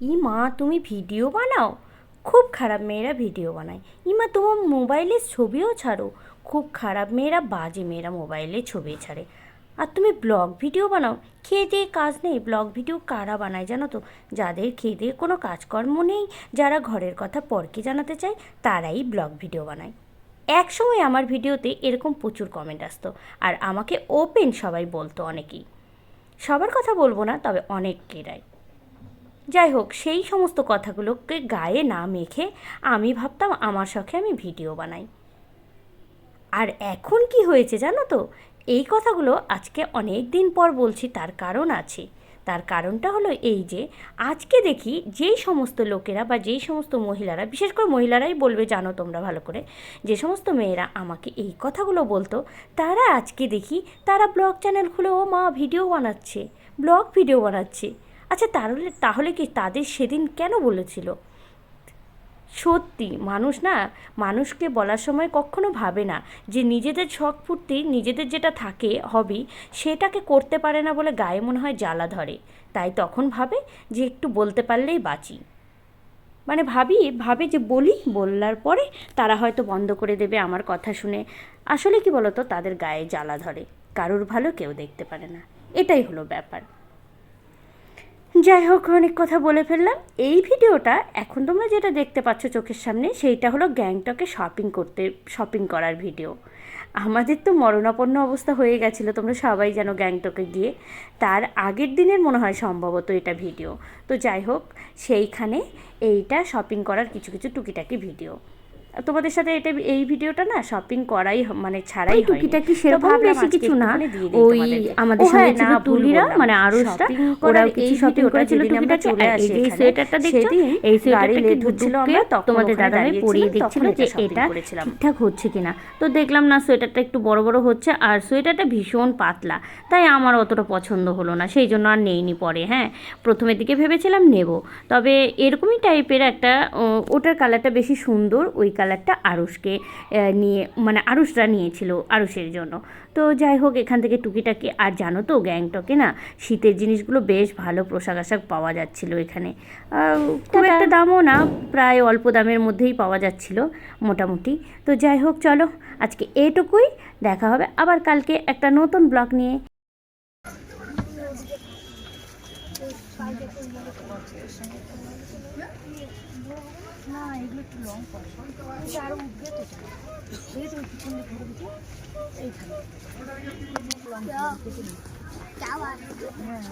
ই মা, তুমি ভিডিও বানাও? খুব খারাপ মেয়েরা ভিডিও বানায়। ই মা, তোমার মোবাইলে ছবিও ছাড়ো। খুব খারাপ মেয়েরা বাজে মেয়েরা মোবাইলে ছবি ছাড়ে। আর তুমি ব্লগ ভিডিও বানাও। খেয়ে দিয়ে কাজ নেই। ব্লগ ভিডিও কারা বানায় জানো তো? যাদের খেয়ে দিয়ে কোনো কাজকর্ম নেই, যারা ঘরের কথা পরকে জানাতে চায়, তারাই ব্লগ ভিডিও বানায়। এক সময় আমার ভিডিওতে এরকম প্রচুর কমেন্ট আসতো। আর আমাকে ওপেন সবাই বলতো অনেকেই। সবার কথা বলব না, তবে অনেকেরাই যাই হোক সেই সমস্ত কথাগুলোকে গায়ে না মেখে আমি ভাবতাম আমার শখে আমি ভিডিও বানাই। আর এখন কি হয়েছে জানো তো? এই কথাগুলো আজকে অনেক দিন পর বলছি, তার কারণ আছে। তার কারণটা হলো এই যে, আজকে দেখি যেই সমস্ত লোকেরা বা যেই সমস্ত মহিলারা, বিশেষ করে মহিলারাই বলবে, জানো তোমরা ভালো করে, যে সমস্ত মেয়েরা আমাকে এই কথাগুলো বলতো, তারা আজকে দেখি তারা ব্লগ চ্যানেল খুলে, ও মা, ভিডিও বানাচ্ছে, ব্লগ ভিডিও বানাচ্ছে। আচ্ছা তাহলে তাহলে কি তাদের সেদিন কেন বলেছিল? সত্যি, মানুষ না, মানুষকে বলার সময় কখনো ভাবে না যে নিজেদের শখ ফুর্তি নিজেদের যেটা থাকে হবি সেটাকে করতে পারে না বলে গায়ে মনে হয় জ্বালা ধরে। তাই তখন ভাবে যে একটু বলতে পারলেই বাঁচি। মানে ভাবি, ভাবে যে বলি বললার পরে তারা হয়তো বন্ধ করে দেবে আমার কথা শুনে। আসলে কি বলতো, তাদের গায়ে জ্বালা ধরে। কারোর ভালো কেউ দেখতে পারে না। এটাই হলো ব্যাপার। যাই হোক, অনেক কথা বলে ফেললাম। এই ভিডিওটা এখন তোমরা যেটা দেখতে পাচ্ছ চোখের সামনে, সেইটা হলো গ্যাংটকে শপিং করতে শপিং করার ভিডিও। আমাদের তো মরণাপন্ন অবস্থা হয়ে গেছিল, তোমরা সবাই যেন গ্যাংটকে গিয়ে। তার আগের দিনের মনে হয় সম্ভবত এটা ভিডিও। তো যাই হোক, সেইখানে এইটা শপিং করার কিছু কিছু টুকিটাকি ভিডিও। তোমাদের সাথে এটা এই ভিডিওটা না শপিং করাই মানে ছাড়াই হয় টুকিটাকি সেরকম বেশি কিছু না। ওই আমাদের সঙ্গে ছিল তুলিরা মানে আরুষরা ওরাও কিছু শপিং করেছিল টুকিটাকি আর এই যে সোয়েটারটা দেখছ এই সোয়েটারটা কি ধুচ্ছিল আমরা তখন তোমাদের দাদাভাই দাঁড়িয়েছিলাম, পরিয়ে এটা যে এটা। ঠিকঠাক হচ্ছে কিনা। তো দেখলাম না সোয়েটারটা একটু বড় বড় হচ্ছে আর সোয়েটারটা ভীষণ পাতলা। তাই আমার অতটা পছন্দ হলো না সেই জন্য আর নেইনি পরে হ্যাঁ। প্রথমের দিকে ভেবেছিলাম নেব। তবে এরকমই টাইপের একটা ওটার কালারটা বেশি সুন্দর ওই কালারটা আরুষকে নিয়ে মানে আরুষরা নিয়েছিল আরুষের জন্য। তো যাই হোক এখান থেকে টুকিটাকি আর জানো তো গ্যাংটকে না শীতের জিনিসগুলো বেশ ভালো পোশাক আশাক পাওয়া যাচ্ছিল এখানে। খুব একটা দামও না প্রায় অল্প দামের মধ্যেই পাওয়া যাচ্ছিল মোটামুটি। তো যাই হোক চলো আজকে এটুকুই দেখা হবে আবার কালকে একটা নতুন ব্লগ নিয়ে। না এগুলো একটু লং পড়ে এই যে আরও উঠবে তো যে ওই পিছন দিকে ধরে দিকে এইখানে। হ্যাঁ